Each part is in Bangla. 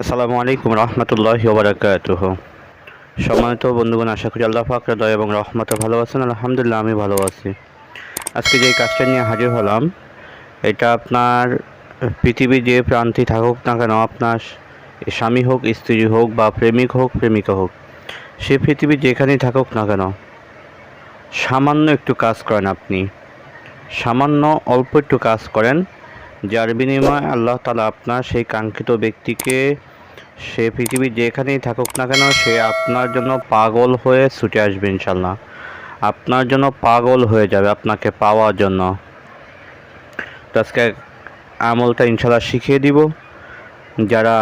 আসসালামু আলাইকুম রহমতুল্লাহ ওবরাকাতুহ সম্মানিত বন্ধুগণ, আশা করি আল্লাহ পাকরা দয়া এবং রহমতে ভালো আছেন। আলহামদুলিল্লাহ, আমি ভালো আছি। আজকে যে কাজটা নিয়ে হাজির হলাম, এটা আপনার পৃথিবীর যে প্রান্তে থাকুক না কেন, আপনার স্বামী হোক, স্ত্রী হোক বা প্রেমিক হোক, প্রেমিকা হোক, সে পৃথিবী যেখানেই থাকুক না কেন, সামান্য একটু কাজ করেন আপনি। সামান্য অল্প একটু কাজ করেন, যার বিনিময়ে আল্লাহ তালা আপনার সেই কাঙ্ক্ষিত ব্যক্তিকে সে পৃথিবীর যেখানেই থাকুক না কেন, সে আপনার জন্য পাগল হয়ে ছুটে আসবে ইনশাল্লাহ। আপনার জন্য পাগল হয়ে যাবে আপনাকে পাওয়ার জন্য। তো আজকে আমলটা ইনশাল্লাহ শিখিয়ে দিব। যারা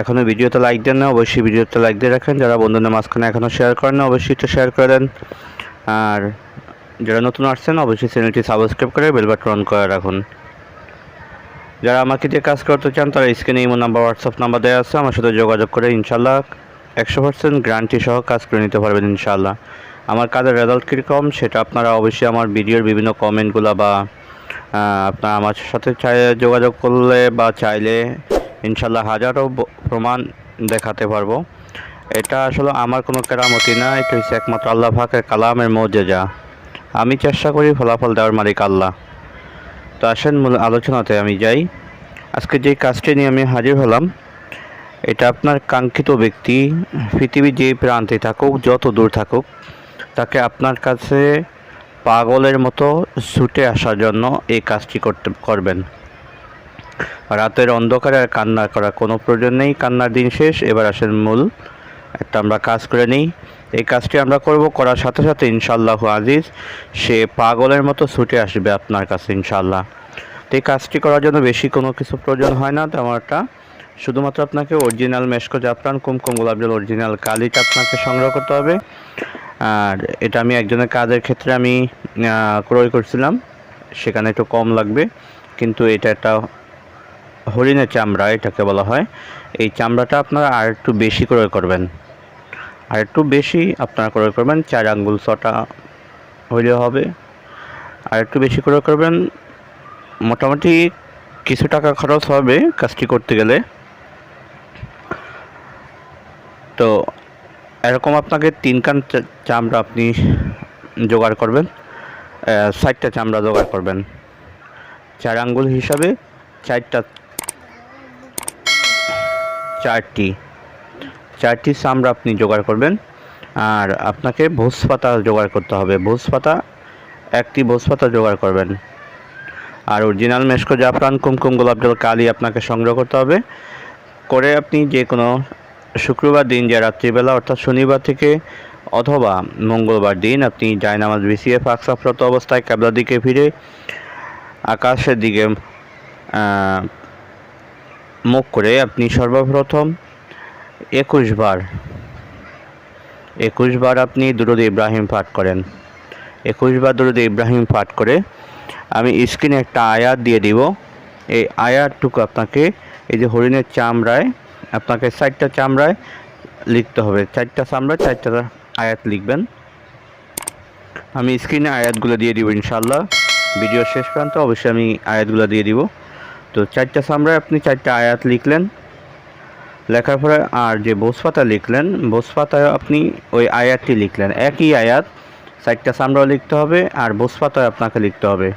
এখনও ভিডিওতে লাইক দেন না, অবশ্যই ভিডিওতে লাইক দিয়ে রাখেন। যারা বন্ধুদের মাঝখানে এখনও শেয়ার করেন না, অবশ্যই তো শেয়ার করে দেন। আর যারা নতুন আসছেন, অবশ্যই চ্যানেলটি সাবস্ক্রাইব করে বেল বাটন অন করে রাখুন। যারা আমাকে দিয়ে কাজ করতে চান, তারা স্ক্রিনে ইমো নাম্বার হোয়াটসঅ্যাপ নাম্বার দেওয়া আছে। আমার সাথে যোগাযোগ করে ইনশাল্লাহ একশো পার্সেন্ট গ্যারান্টি সহ কাজ করে নিতে পারবেন ইনশাল্লাহ আমার কাজের রেজাল্ট কীরকম সেটা আপনারা অবশ্যই আমার ভিডিওর বিভিন্ন কমেন্টগুলো বা আপনারা আমার সাথে যোগাযোগ করলে বা চাইলে ইনশাল্লাহ হাজারো ব- প্রমাণ দেখাতে পারব। এটা আসলে আমার কোনো কেরামতি না, এটা হচ্ছে একমাত্র আল্লাহ ফাঁকের কালামের মর্যাদা। আমি চেষ্টা করি ফলাফল দেওয়ার মালিক আল্লাহ। তো আসেন, মূল আলোচনাতে আমি যাই। আজকে যে কাজটি নিয়ে আমি হাজির হলাম, এটা আপনার কাঙ্ক্ষিত ব্যক্তি পৃথিবীর যে প্রান্তে থাকুক, যত দূর থাকুক, তাকে আপনার কাছে পাগলের মতো ছুটে আসার জন্য এই কাজটি করতে, করবেন। রাতের অন্ধকারে আর কান্না করা কোনো প্রয়োজন নেই। কান্নার দিন শেষ, এবার আসেন মূল। একটা আমরা কাজ করে নিই। এই কাজটি আমরা করব করার সাথে সাথে ইনশাল্লাহ আজিজ সে পাগলের মতো ছুটে আসবে আপনার কাছে ইনশাল্লাহ তো এই কাজটি করার জন্য বেশি কোনো কিছু প্রয়োজন হয় না তেমন একটা শুধুমাত্র আপনাকে অরিজিনাল মেশকো জাফরান, কুমকুম গোলাপ জল অরিজিনাল কালিটা আপনাকে সংগ্রহ করতে হবে। আর এটা আমি একজনের কাজের ক্ষেত্রে আমি ক্রয় করছিলাম, সেখানে একটু কম লাগবে, কিন্তু এটা একটা হরিণের চামড়া এটাকে বলা হয়। এই চামড়াটা আপনারা আর একটু বেশি ক্রয় করবেন। আর একটু বেশি আপনারা ক্রয় করবেন, চার আঙ্গুল ছটা হইলে হবে। আর একটু বেশি ক্রয় করবেন, মোটামুটি কিছু টাকা খরচ হবে কাজটি করতে গেলে। তো এরকম আপনাকে তিন কান চামড়া আপনি জোগাড় করবেন ষাটটা চামড়া জোগাড় করবেন। চার আঙ্গুল হিসাবে চারটা, চারটি। চারটি চামড়া আপনি জোগাড় করবেন, আর আপনাকে ভোজ পাতা জোগাড় করতে হবে। ভোজ পাতা, একটি ভোজ পাতা জোগাড় করবেন। আর অরিজিনাল মেশকো জাফরান, কুমকুম গোলাপ জল, কালি আপনাকে সংগ্রহ করতে হবে। করে আপনি যে কোনো শুক্রবার দিন, যে রাত্রিবেলা, অর্থাৎ শনিবার থেকে অথবা মঙ্গলবার দিন আপনি জায়নামাজ বিছিয়ে ফাঁকসাফরত অবস্থায় ক্যাবলার দিকে ফিরে আকাশের দিকে মুখ করে আপনি সর্বপ্রথম একুশ বার। একুশ বার আপনি দুরুদ ইব্রাহিম পাঠ করেন। একুশ বার দুরুদ ইব্রাহিম পাঠ করে আমি স্ক্রিনে একটা আয়াত দিয়ে দিব। এই আয়াতটুকু আপনাকে এই যে হরিণের চামড়ায়, আপনাকে চারটা চামড়ায় লিখতে হবে। চারটা চামড়ায় চারটা আয়াত লিখবেন। আমি স্ক্রিনে আয়াতগুলো দিয়ে দিব ইনশাল্লাহ ভিডিও শেষ পর্যন্ত অবশ্যই আমি আয়াতগুলো দিয়ে দিব। তো চারটা চামড়ায় আপনি চারটা আয়াত লিখলেন। লেখার পরে আর যে বোসপাতা লিখলেন বোসপাতায় আপনি ওই আয়াতটি লিখলেন। একই আয়াত, চারটা চামড়াও লিখতে হবে আর বোসপাতায় আপনাকে লিখতে হবে।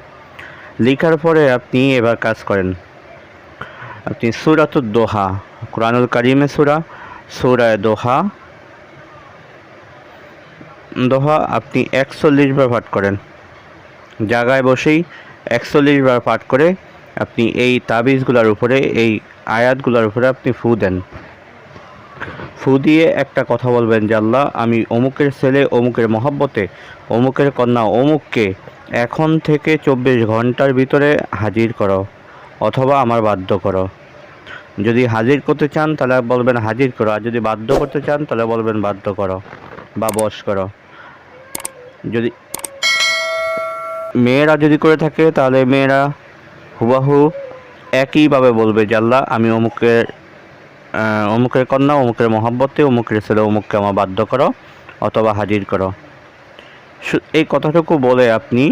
লেখার পরে আপনি এবার কাজ করেন। আপনি সুরাতুদ দোহা, কোরআনুল কারিমে সুরা, সুরায় দোহা। দোহা আপনি একচল্লিশ বার পাঠ করেন। জায়গায় বসেই একচল্লিশ বার পাঠ করে আপনি এই তাবিজগুলোর উপরে, এই আয়াতগুলোর উপরে আপনি ফু দেন। ফু দিয়ে একটা কথা বলবেন যে আল্লাহ, আমি অমুকের ছেলে, অমুকের মহাব্বতে, অমুকের কন্যা, অমুককে এখন থেকে চব্বিশ ঘণ্টার ভিতরে হাজির করো অথবা আমার বাধ্য করো। যদি হাজির করতে চান তাহলে বলবেন হাজির করো, আর যদি বাধ্য করতে চান তাহলে বলবেন বাধ্য করো বা বশ করো। যদি মেয়েরা যদি করে থাকে তাহলে মেয়েরা হুবাহু একইভাবে বলবে আল্লাহ, আমি অমুকের অমুকের কন্যা, অমুকের মহাব্বতে, অমুকের ছেলে, অমুককে আমার বাধ্য করো, অথবা হাজির করো। এই কথাটুকু বলে আপনি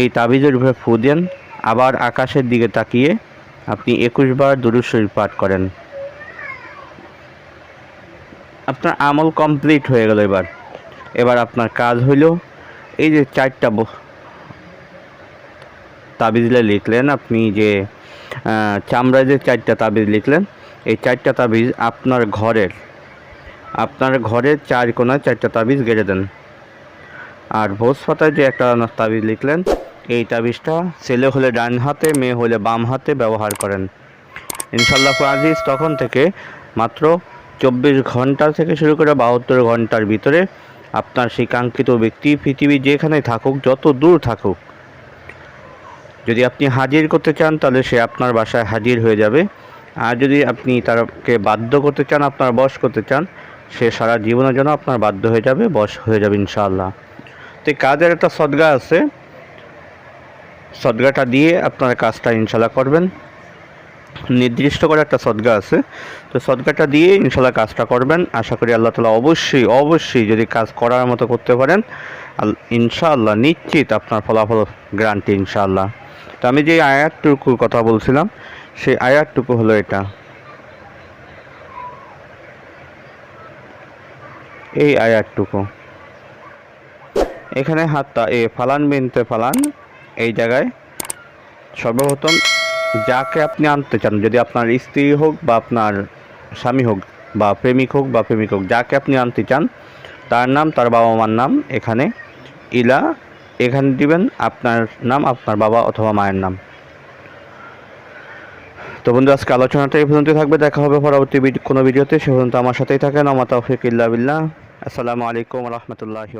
এই তাবিজের উপরে ফু দেন, আবার আকাশের দিকে তাকিয়ে আপনি একুশ বার দুরুদ শরীফ পাঠ করেন। আপনার আমল কমপ্লিট হয়ে গেল এবার। এবার আপনার কাজ হইল এই যে চারটা তাবিজলে লিখলেন আপনি যে চামড়ায় যে চারটা তাবিজ লিখলেন, এই চারটা তাবিজ আপনার ঘরের আপনার ঘরের চার কোনায় চারটা তাবিজ গেড়ে দেন। আর ভোজ পাতায় যে একটা তাবিজ লিখলেন, এই তাবিজটা ছেলে হলে ডান হাতে, মেয়ে হলে বাম হাতে ব্যবহার করেন। ইনশাল্লাহ আজিজ তখন থেকে মাত্র চব্বিশ ঘণ্টা থেকে শুরু করে বাহাত্তর ঘণ্টার ভিতরে আপনার সেই কাঙ্ক্ষিত ব্যক্তি, পৃথিবী যেখানে থাকুক, যত দূর থাকুক যদি আপনি হাজির করতে চান, তাহলে সে আপনার বাসায় হাজির হয়ে যাবে। আর যদি আপনি তাকে বাধ্য করতে চান, আপনার বশ করতে চান, সে সারা জীবনের জন্য আপনার বাধ্য হয়ে যাবে বশ হয়ে যাবে ইনশাআল্লাহ। তো এই কাজের একটা সদগা আছে। সদগাটা দিয়ে আপনার কাজটা ইনশাল্লাহ করবেন। নির্দিষ্ট করে একটা সদগা আছে। তো সদগাটা দিয়ে ইনশাল্লাহ কাজটা করবেন। আশা করি আল্লাহ তালা অবশ্যই অবশ্যই যদি কাজ করার মতো করতে পারেন, আল- ইনশাআল্লাহ নিশ্চিত আপনার ফলাফল, গ্রান্টি ইনশাআল্লাহ। তো আমি যে আয়াতটুকুর কথা বলছিলাম, সেই আয়াতটুকু হলো এটা। এই আয়াতটুকু। এখানে হাতটা এ ফালান বিনতে ফালান, এই জায়গায় সর্বপ্রথম যাকে আপনি আনতে চান, যদি আপনার স্ত্রী হোক বা আপনার স্বামী হোক বা প্রেমিক হোক বা প্রেমিক হোক, যাকে আপনি আনতে চান, তার নাম, তার বাবা মার নাম এখানে, ইলা এখানে দিবেন আপনার নাম, আপনার বাবা অথবা মায়ের নাম। তো বন্ধু আজকে আলোচনাটা এই পর্যন্ত থাকবে। দেখা হবে পরবর্তী কোনো ভিডিওতে। সে পর্যন্ত আমার সাথেই থাকেন। তৌফিক ইল্লা বিল্লাহ। আসসালামু আলাইকুম রহমতুল্লাহি